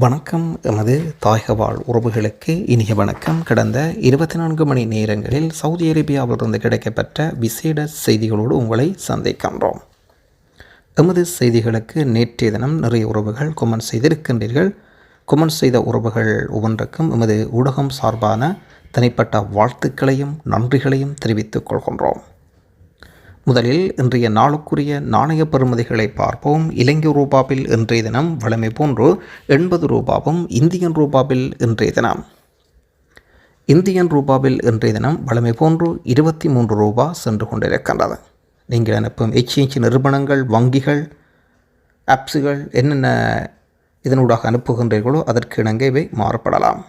வணக்கம். எமது தாய்கவாழ் உறவுகளுக்கு இனிய வணக்கம். கடந்த இருபத்தி நான்கு மணி நேரங்களில் சவுதி அரேபியாவிலிருந்து கிடைக்கப்பெற்ற விசேட செய்திகளோடு உங்களை சந்திக்கின்றோம். எமது செய்திகளுக்கு நேற்றைய தினம் நிறைய உறவுகள் கொமெண்ட் செய்திருக்கின்றீர்கள். கொமெண்ட் செய்த உறவுகள் ஒவ்வொன்றுக்கும் எமது ஊடகம் சார்பான தனிப்பட்ட வாழ்த்துக்களையும் நன்றிகளையும் தெரிவித்துக் கொள்கின்றோம். முதலில் இன்றைய நாளுக்குரிய நாணய பெறுமதிகளை பார்ப்போம். இலங்கை ரூபாவில் இன்றைய தினம் வழமை போன்று எண்பது ரூபாவும் இந்தியன் ரூபாவில் இன்றைய தினம். இந்தியன் ரூபாவில் இன்றைய தினம் வழமை போன்று இருபத்தி மூன்று ரூபா சென்று கொண்டிருக்கின்றது. நீங்கள் அனுப்பும் எக்ஸ்சேஞ்ச் நிறுவனங்கள் வங்கிகள் ஆப்ஸுகள் என்னென்ன இதனூடாக அனுப்புகின்றீர்களோ அதற்கு இணங்க இவை மாறுபடலாம்.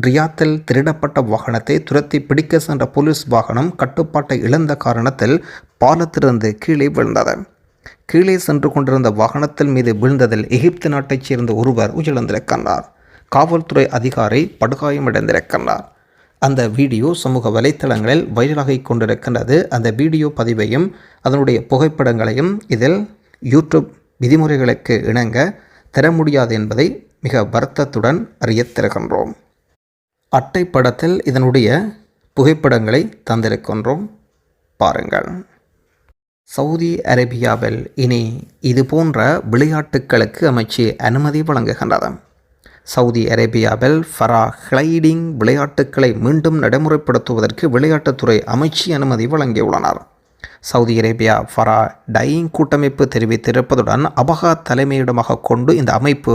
ரியாத்தில் திருடப்பட்ட வாகனத்தை துரத்தி பிடிக்க சென்ற போலீஸ் வாகனம் கட்டுப்பாட்டை இழந்த காரணத்தில் பாலத்திலிருந்து கீழே விழுந்தது. கீழே சென்று கொண்டிருந்த வாகனத்தில் மீது விழுந்ததில் எகிப்து நாட்டைச் சேர்ந்த ஒருவர் உயிரிழந்திருக்கின்றார் காவல்துறை அதிகாரி படுகாயமடைந்திருக்கின்றார் அந்த வீடியோ சமூக வலைத்தளங்களில் வைரலாகிக் கொண்டிருக்கின்றது. அந்த வீடியோ பதிவையும் அதனுடைய புகைப்படங்களையும் இதில் யூடியூப் விதிமுறைகளுக்கு இணங்க தர முடியாது என்பதை மிக வருத்தத்துடன் அறியத் தருகின்றோம். அட்டை படத்தில் இதனுடைய புகைப்படங்களை தந்திருக்கின்றோம். பாருங்கள். சவுதி அரேபியாவில் இனி இது போன்ற விளையாட்டுகளுக்கு அமைச்சு அனுமதி வழங்குகின்றது. சவுதி அரேபியாவில் ஃபரா ஹ்ளைடிங் விளையாட்டுக்களை மீண்டும் நடைமுறைப்படுத்துவதற்கு விளையாட்டுத்துறை அமைச்சு அனுமதி வழங்கியுள்ளனர். சவுதி அரேபியா ஃபரா டையிங் கூட்டமைப்பு தெரிவித்திருப்பதுடன் அபகா தலைமையிடமாக கொண்டு இந்த அமைப்பு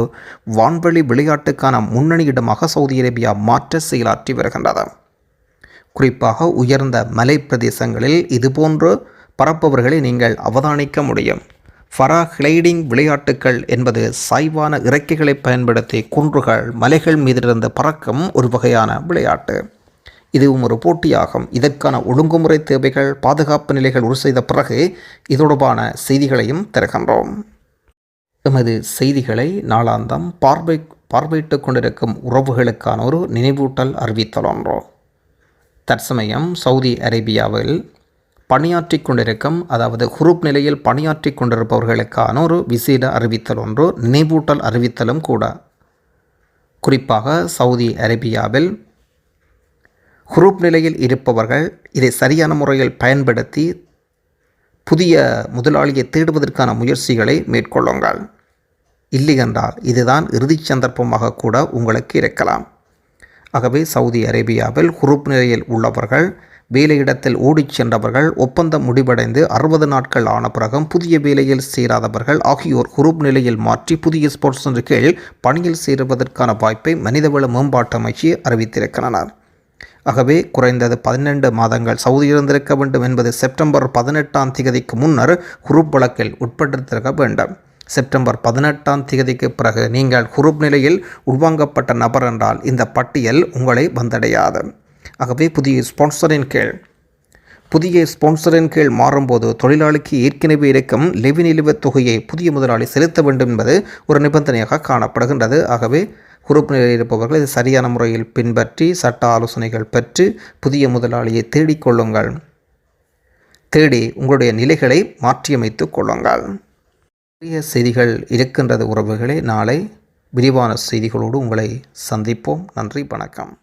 வான்வெளி விளையாட்டுக்கான முன்னணியிடமாக சவுதி அரேபியா மாற்ற செயலாற்றி வருகின்றது. குறிப்பாக உயர்ந்த மலை பிரதேசங்களில் இதுபோன்று பரப்பவர்களை நீங்கள் அவதானிக்க முடியும். ஃபரா கிளைடிங் விளையாட்டுக்கள் என்பது சாய்வான இறக்கைகளை பயன்படுத்தி குன்றுகள் மலைகள் மீதிலிருந்து பறக்கும் ஒரு வகையான விளையாட்டு. இதுவும் ஒரு போட்டியாகும். இதற்கான ஒழுங்குமுறை தேவைகள் பாதுகாப்பு நிலைகள் உறுதி செய்த பிறகு இதொடர்பான செய்திகளையும் திறக்கின்றோம் எமது செய்திகளை நாளாந்தம் பார்வை பார்வையிட்டு கொண்டிருக்கும் உறவுகளுக்கான ஒரு நினைவூட்டல் அறிவித்தல் ஒன்றோ தற்சமயம் சவுதி அரேபியாவில் பணியாற்றி கொண்டிருக்கும் அதாவது குரூப் நிலையில் பணியாற்றி கொண்டிருப்பவர்களுக்கான ஒரு விசேட அறிவித்தல் ஒன்று நினைவூட்டல் அறிவித்தலும் கூட. குறிப்பாக சவுதி அரேபியாவில் குரூப் நிலையில் இருப்பவர்கள் இதை சரியான முறையில் பயன்படுத்தி புதிய முதலாளியை தேடுவதற்கான முயற்சிகளை மேற்கொள்ளுங்கள். இல்லையென்றால் இதுதான் இறுதி சந்தர்ப்பமாக கூட உங்களுக்கு இருக்கலாம். ஆகவே சவுதி அரேபியாவில் குரூப் நிலையில் உள்ளவர்கள் வேலையிடத்தில் ஓடிச் சென்றவர்கள் ஒப்பந்தம் முடிவடைந்து அறுபது நாட்கள் ஆன பிறகும் புதிய வேலையில் சேராதவர்கள் ஆகியோர் குரூப் நிலையில் மாற்றி புதிய ஸ்போர்ட்ஸ் கீழ் பணியில் சேருவதற்கான வாய்ப்பை மனிதவள மேம்பாட்டு அமைச்சு அறிவித்திருக்கின்றனர். ஆகவே குறைந்தது பதினெண்டு மாதங்கள் சவுதி இருந்திருக்க வேண்டும் என்பது செப்டம்பர் பதினெட்டாம் திகதிக்கு முன்னர் குரூப் வழக்கில் உட்பட்டிருக்க வேண்டும். செப்டம்பர் பதினெட்டாம் திகதிக்கு பிறகு நீங்கள் குரூப் நிலையில் உள்வாங்கப்பட்ட நபர் என்றால் இந்த பட்டியல் உங்களை வந்தடையாது. ஆகவே புதிய ஸ்பான்சரின் கீழ். புதிய ஸ்பான்சரின் கீழ் மாறும்போது தொழிலாளிக்கு ஏற்கனவே இருக்கும் லெவி நிலுவத் தொகையை புதிய முதலாளி செலுத்த வேண்டும் என்பது ஒரு நிபந்தனையாக காணப்படுகின்றது. ஆகவே குரூப் நிலையில் இருப்பவர்கள் இது சரியான முறையில் பின்பற்றி சட்ட ஆலோசனைகள் பெற்று புதிய முதலாளியை தேடிக்கொள்ளுங்கள் தேடி உங்களுடைய நிலைகளை மாற்றியமைத்து கொள்ளுங்கள். நிறைய செய்திகள் இருக்கின்றது உறவுகளே. நாளை விரிவான செய்திகளோடு உங்களை சந்திப்போம். நன்றி வணக்கம்.